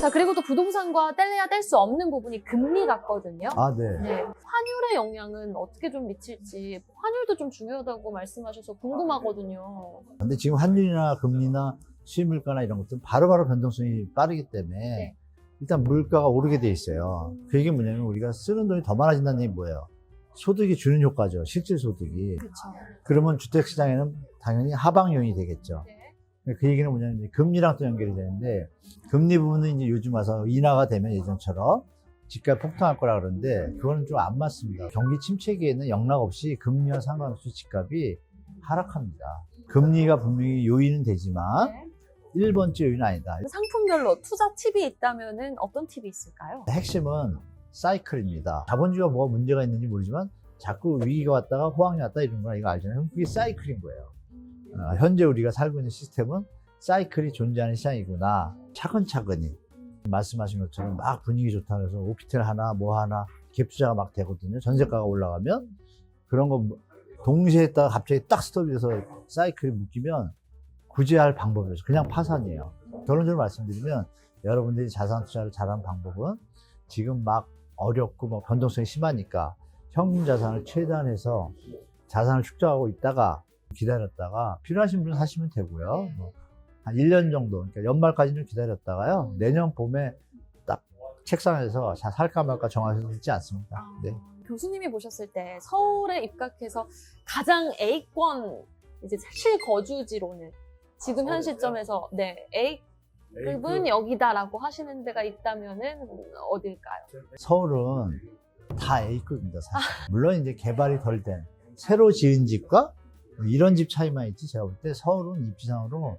자, 그리고 또 부동산과 뗄래야 뗄 수 없는 부분이 금리 같거든요. 아, 네. 네. 환율의 영향은 어떻게 좀 미칠지 환율도 좀 중요하다고 말씀하셔서 궁금하거든요. 근데 지금 환율이나 금리나 수입 물가나 이런 것들은 바로바로 변동성이 빠르기 때문에 네. 일단 물가가 오르게 돼 있어요. 그 얘기 뭐냐면 우리가 쓰는 돈이 더 많아진다는 얘기 뭐예요? 소득이 주는 효과죠. 실질 소득이. 그렇죠. 그러면 주택 시장에는 당연히 하방 요인이 되겠죠. 네. 그 얘기는 뭐냐면 금리랑 또 연결이 되는데 금리 부분은 이제 요즘 와서 인하가 되면 예전처럼 집값 폭등할 거라 그러는데 그거는 좀 안 맞습니다. 경기 침체기에는 영락 없이 금리와 상관없이 집값이 하락합니다. 금리가 분명히 요인은 되지만 네. 1번째 요인은 아니다. 상품별로 투자 팁이 있다면은 어떤 팁이 있을까요? 핵심은 사이클입니다. 자본주의가 뭐가 문제가 있는지 모르지만 자꾸 위기가 왔다가 호황이 왔다 이런 거 이거 알잖아요. 그게 사이클인 거예요. 어, 현재 우리가 살고 있는 시스템은 사이클이 존재하는 시장이구나. 차근차근히 말씀하신 것처럼 막 분위기 좋다 그래서 오피텔 하나 뭐 하나 갭 투자가 막 되거든요. 전세가가 올라가면 그런 거 동시에 했다가 갑자기 딱 스톱이 돼서 사이클이 묶이면 구제할 방법이 없어요. 그냥 파산이에요. 결론적으로 말씀드리면 여러분들이 자산 투자를 잘하는 방법은 지금 막 어렵고 뭐 변동성이 심하니까 평균 자산을 최대한해서 자산을 축적하고 있다가 기다렸다가 필요하신 분은 사시면 되고요. 뭐 한 1년 정도, 그러니까 연말까지는 기다렸다가요. 내년 봄에 딱 책상에서 자, 살까 말까 정하셔도 되지 않습니까? 네. 교수님이 보셨을 때 서울에 입각해서 가장 A권 이제 실거주지로는 지금 현 시점에서 네 A급은 여기다라고 하시는 데가 있다면은 어딜까요? 서울은 다 A급입니다, 사실. 물론 이제 개발이 덜 된 새로 지은 집과 뭐 이런 집 차이만 있지 제가 볼 때 서울은 입지상으로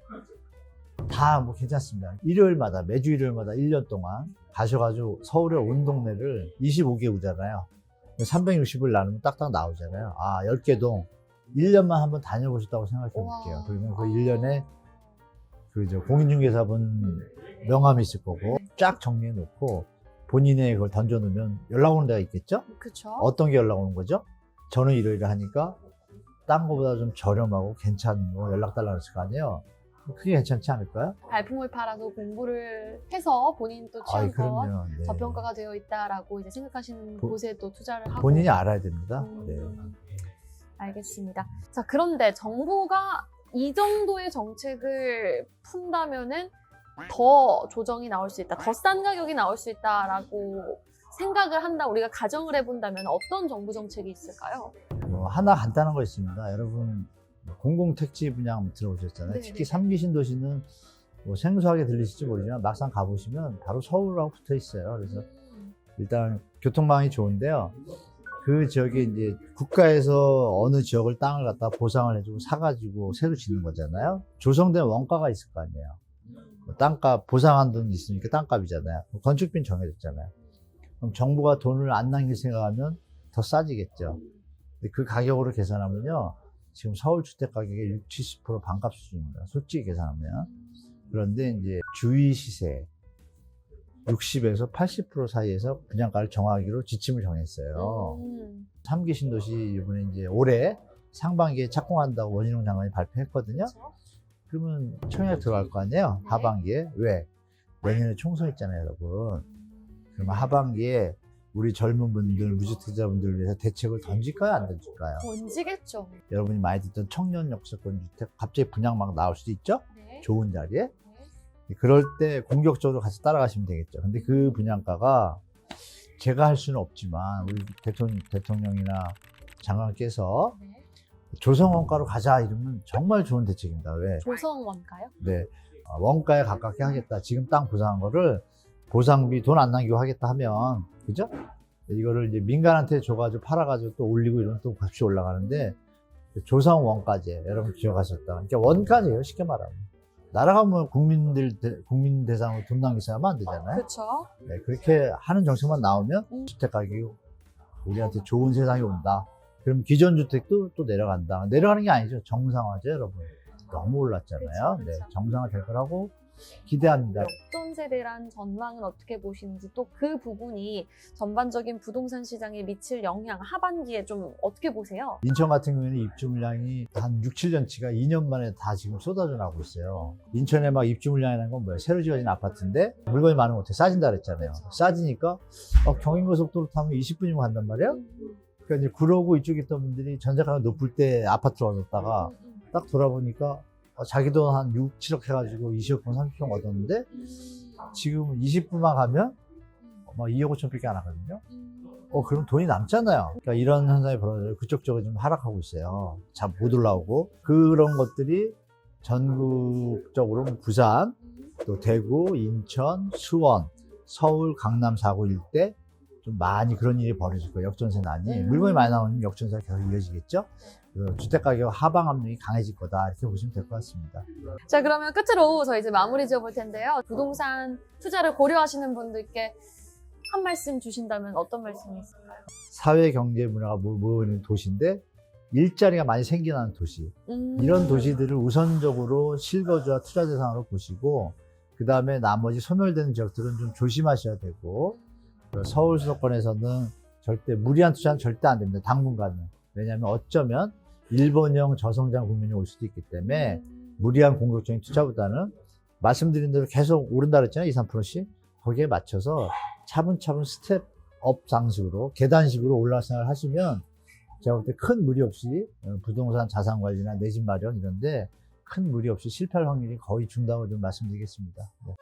다 뭐 괜찮습니다. 일요일마다 매주 일요일마다 1년 동안 가셔가지고 서울의 온 동네를 25개구잖아요. 360을 나누면 딱딱 나오잖아요. 아 10개 동 1년만 한번 다녀보셨다고 생각해 볼게요. 그러면 그 1년에 그저 공인중개사분 명함이 있을 거고 쫙 정리해 놓고 본인의 그걸 던져 놓으면 연락 오는 데가 있겠죠? 그쵸? 어떤 게 연락 오는 거죠? 저는 이러이러 하니까 딴 거보다 좀 저렴하고 괜찮은 거 연락 달라고 했을 거 아니에요? 그게 괜찮지 않을까요? 발품을 팔아서 공부를 해서 본인 또 아이, 취향껏 그럼요. 네. 저평가가 되어 있다라고 이제 생각하시는 보- 곳에 또 투자를 하고 본인이 알아야 됩니다. 네. 음, 알겠습니다. 자, 그런데 정부가 이 정도의 정책을 푼다면은 더 조정이 나올 수 있다, 더 싼 가격이 나올 수 있다라고 생각을 한다, 우리가 가정을 해본다면 어떤 정부 정책이 있을까요? 뭐 하나 간단한 거 있습니다. 여러분 공공 택지 분야 한번 들어보셨잖아요. 네, 특히 네. 3기 신도시는 뭐 생소하게 들리실지 모르지만 막상 가보시면 바로 서울하고 붙어 있어요. 그래서 일단 교통망이 좋은데요. 그 지역에 이제 국가에서 어느 지역을 땅을 갖다 보상을 해주고 사가지고 새로 짓는 거잖아요. 조성된 원가가 있을 거 아니에요. 뭐 땅값 보상한 돈 있으니까 땅값이잖아요. 건축비는 정해졌잖아요. 그럼 정부가 돈을 안 남길 생각하면 더 싸지겠죠. 근데 그 가격으로 계산하면요. 지금 서울 주택 가격의 6, 70% 반값 수준입니다. 솔직히 계산하면. 그런데 이제 주위 시세 60에서 80% 사이에서 분양가를 정하기로 지침을 정했어요. 음, 3기 신도시 이번에 이제 올해 상반기에 착공한다고 원희룡 장관이 발표했거든요. 그렇죠? 그러면 청약 들어갈 거 아니에요? 네. 하반기에. 왜? 내년에 총선 있잖아요, 여러분. 그러면 하반기에 우리 젊은 분들, 무주택자분들 을 위해서 대책을 던질까요? 안 던질까요? 번지겠죠. 여러분이 많이 듣던 청년 역세권 주택 갑자기 분양 막 나올 수도 있죠? 네. 좋은 자리에. 네. 그럴 때 공격적으로 같이 따라가시면 되겠죠. 근데 그 분양가가 제가 할 수는 없지만 우리 대통령, 대통령이나 장관께서 네. 조성원가로 가자 이러면 정말 좋은 대책입니다. 왜? 조성원가요? 네. 어, 원가에 가깝게 하겠다. 지금 땅 보상한 거를 보상비 돈 안 남기고 하겠다 하면, 그죠? 이거를 이제 민간한테 줘가지고 팔아가지고 또 올리고 이러면 또 값이 올라가는데, 조성 원가제, 여러분 기억하셨다. 그러니까 원가제예요, 쉽게 말하면. 나라가 뭐 국민들, 대- 국민 대상으로 돈 남기서 하면 안 되잖아요. 그렇죠. 네, 그렇게 하는 정책만 나오면 음. 주택 가격이 우리한테 좋은 세상이 온다. 그럼 기존 주택도 또 내려간다. 내려가는 게 아니죠. 정상화죠, 여러분. 너무 올랐잖아요. 그쵸, 네, 그쵸. 정상화 될 거라고 기대합니다. 역전세에 대한 전망은 어떻게 보시는지 또 그 부분이 전반적인 부동산 시장에 미칠 영향 하반기에 좀 어떻게 보세요? 인천 같은 경우에는 입주 물량이 한 6, 7년치가 2년 만에 다 지금 쏟아져 나오고 있어요. 인천에 막 입주 물량이라는 건 뭐예요? 새로 지어진 아파트인데 물건이 많으면 어떻게 싸진다 그랬잖아요. 싸지니까 어, 경인고속도로 타면 20분이면 간단 말이에요. 그러니까 이제 그러고 이쪽에 있던 분들이 전세가가 높을 때 아파트로 얻었다가 딱 돌아보니까 어, 자기 돈한 6, 7억 해가지고 20억 분, 30억 얻었는데 지금 20분만 가면 뭐 2억 5천 밖에 안 하거든요. 어, 그럼 돈이 남잖아요. 그러니까 이런 현상이 벌어져요. 그쪽 쪽은 좀 하락하고 있어요. 잘 못 올라오고. 그런 것들이 전국적으로 뭐 부산, 또 대구, 인천, 수원, 서울, 강남, 사구 일대 좀 많이 그런 일이 벌어질 거예요. 역전세 난이. 음. 물건이 많이 나오면 역전세가 계속 이어지겠죠. 그 주택가격 하방 압력이 강해질 거다. 이렇게 보시면 될 것 같습니다. 자, 그러면 끝으로 저희 이제 마무리 지어 볼 텐데요. 부동산 투자를 고려하시는 분들께 한 말씀 주신다면 어떤 말씀이 있을까요? 사회, 경제, 문화가 모- 모이는 도시인데 일자리가 많이 생겨나는 도시. 음. 이런 도시들을 우선적으로 실거주와 투자 대상으로 보시고 그 다음에 나머지 소멸되는 지역들은 좀 조심하셔야 되고 그 서울 수도권에서는 절대 무리한 투자는 절대 안 됩니다. 당분간은 왜냐하면 어쩌면 일본형 저성장 국면이 올 수도 있기 때문에 음. 무리한 공격적인 투자보다는 말씀드린 대로 계속 오른다 그랬잖아요. 2, 3%씩 거기에 맞춰서 차분차분 스텝업 방식으로 계단식으로 올라 생각을 하시면 제가 볼 때 큰 무리 없이 어, 부동산 자산 관리나 내 집 마련 이런데 큰 무리 없이 실패할 확률이 거의 준다고 좀 말씀드리겠습니다. 네.